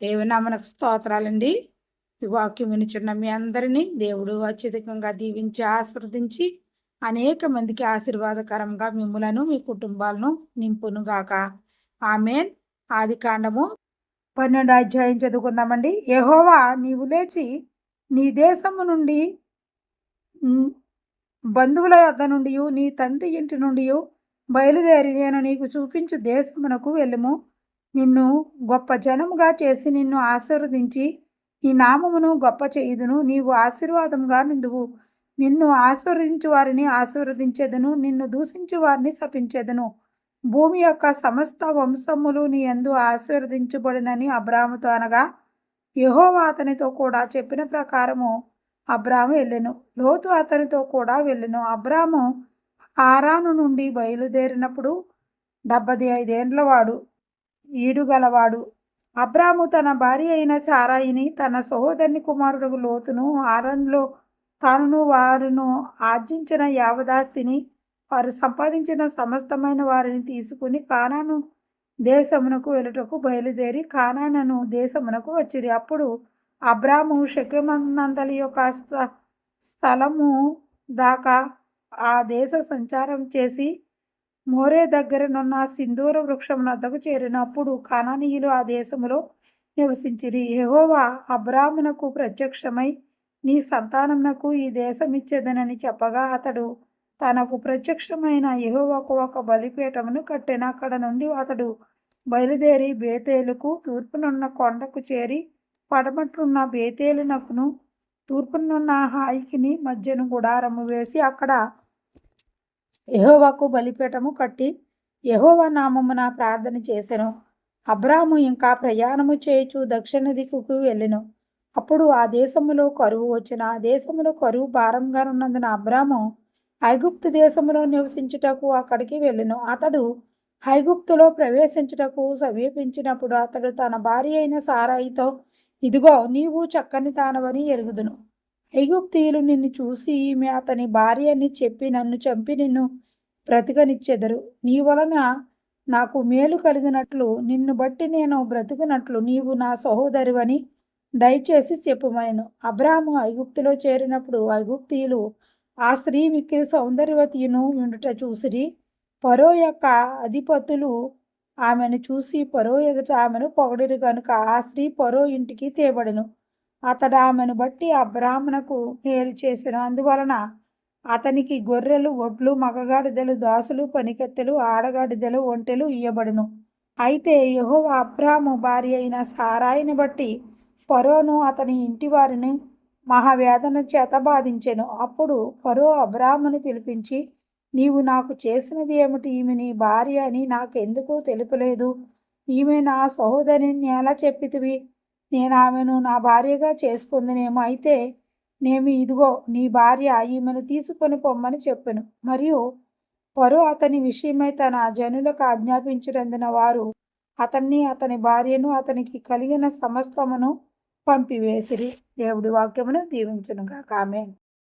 దేవునామనకు స్తోత్రాలండి. ఈ వాక్యం వినిచున్న మీ అందరినీ దేవుడు అత్యధికంగా దీవించి ఆశీర్వదించి అనేక మందికి ఆశీర్వాదకరంగా మిమ్మలను మీ కుటుంబాలను నింపునుగాక. ఆమెన్. ఆది కాండము పన్నెండు అధ్యాయం చదువుకుందామండి. యహోవా నీవు లేచి నీ దేశము నుండి బంధువుల వద్ద నుండి నీ తండ్రి ఇంటి నుండి బయలుదేరి నేను నీకు చూపించు దేశమునకు వెళ్ళము. నిన్ను గొప్ప జనముగా చేసి నిన్ను ఆశీర్వదించి నీ నామమును గొప్ప చేయుదును. నీవు ఆశీర్వాదంగా నిందువు నిన్ను ఆశీర్వదించు వారిని ఆశీర్వదించేదను. నిన్ను దూషించు వారిని శపించేదను. భూమి యొక్క సమస్త వంశములు నీ ఎందు ఆశీర్వదించబడినని అబ్రాముతో అనగా యహోవా అతనితో కూడా చెప్పిన ప్రకారము అబ్రాము వెళ్ళెను. లోతు అతనితో కూడా వెళ్ళెను. అబ్రాము ఆరాను నుండి బయలుదేరినప్పుడు డెబ్బది ఐదేండ్ల వాడు ఈడుగలవాడు. అబ్రాము తన భార్య అయిన సారాయిని తన సహోదరుని కుమారుడు లోతును ఆరంలో తానును వారును ఆర్జించిన యావదాస్తిని వారు సంపాదించిన సమస్తమైన వారిని తీసుకుని కానాను దేశమునకు వెళ్ళటకు బయలుదేరి కానానను దేశమునకు వచ్చిరి. అప్పుడు అబ్రాము శక్యమందంతలి యొక్క స్థలము దాకా ఆ దేశ సంచారం చేసి మోరే దగ్గరనున్న సింధూర వృక్షం వద్దకు చేరినప్పుడు కానానీయులు ఆ దేశంలో నివసించిరి. యహోవా అబ్రాహ్మునకు ప్రత్యక్షమై నీ సంతానమునకు ఈ దేశం ఇచ్చేదనని చెప్పగా అతడు తనకు ప్రత్యక్షమైన యహోవాకు ఒక బలిపీఠమును కట్టిన అక్కడ నుండి అతడు బయలుదేరి బేతేలుకు తూర్పునున్న కొండకు చేరి పడమట్లున్న బేతేలునకును తూర్పునున్న హాయికిని మధ్యను గుడారము వేసి అక్కడ యహోవాకు బలిపీఠము కట్టి యహోవా నామమున ప్రార్థన చేసెను. అబ్రాము ఇంకా ప్రయాణము చేయుచు దక్షిణ దిక్కుకు వెళ్ళెను. అప్పుడు ఆ దేశములో కరువు వచ్చిన ఆ దేశములో కరువు భారంగా ఉన్నందున అబ్రాము ఐగుప్తు దేశములో నివసించుటకు అక్కడికి వెళ్ళెను. అతడు హైగుప్తులో ప్రవేశించుటకు సమీపించినప్పుడు అతడు తన భార్య అయిన సారాయితో ఇదిగో నీవు చక్కని తానవని ఎరుగుదును. ఐగుప్తీయులు నిన్ను చూసి ఈమె అతని భార్య అని చెప్పి నన్ను చంపి నిన్ను బ్రతకనిచ్చెదరు. నీ వలన నాకు మేలు కలిగినట్లు నిన్ను బట్టి నేను బ్రతుకున్నట్లు నీవు నా సహోదరివని దయచేసి చెప్పుమనను. అబ్రాహము ఐగుప్తులో చేరినప్పుడు ఐగుప్తీయులు ఆ స్త్రీ మిక్కిలి సౌందర్యవతియును ఉండుట చూసిరి. పరో యొక్క అధిపతులు ఆమెను చూసి పరో ఎదుట ఆమెను పొగడిరు కనుక ఆ స్త్రీ పరో ఇంటికి తేబడను. అతడు ఆమెను బట్టి ఆ బ్రాహ్మణకు మేలు చేసిన. అందువలన అతనికి గొర్రెలు ఒడ్లు మగగాడిదలు దాసులు పనికెత్తెలు ఆడగాడిదలు ఒంటెలు ఇయ్యబడును. అయితే యహో అబ్రాహ్ము భార్య అయిన సారాయిని బట్టి పరోను అతని ఇంటి వారిని మహావేదన చేత బాధించెను. అప్పుడు పరో అబ్రాహ్ముని పిలిపించి నీవు నాకు చేసినది ఏమిటి? ఈమె నీ భార్య అని నాకెందుకు తెలుపలేదు. ఈమె నా సహోదరిని ఎలా చెప్పితివి? నేను ఆమెను నా భార్యగా చేసుకుందినేమో. అయితే నేను ఇదిగో నీ భార్య ఈమెను తీసుకొని పొమ్మని చెప్పాను. మరియు పరు అతని విషయమై తన జనులకు ఆజ్ఞాపించినందున వారు అతన్ని అతని భార్యను అతనికి కలిగిన సమస్తమును పంపివేసిరి. దేవుడి వాక్యమును దీవించనుగా కామెన్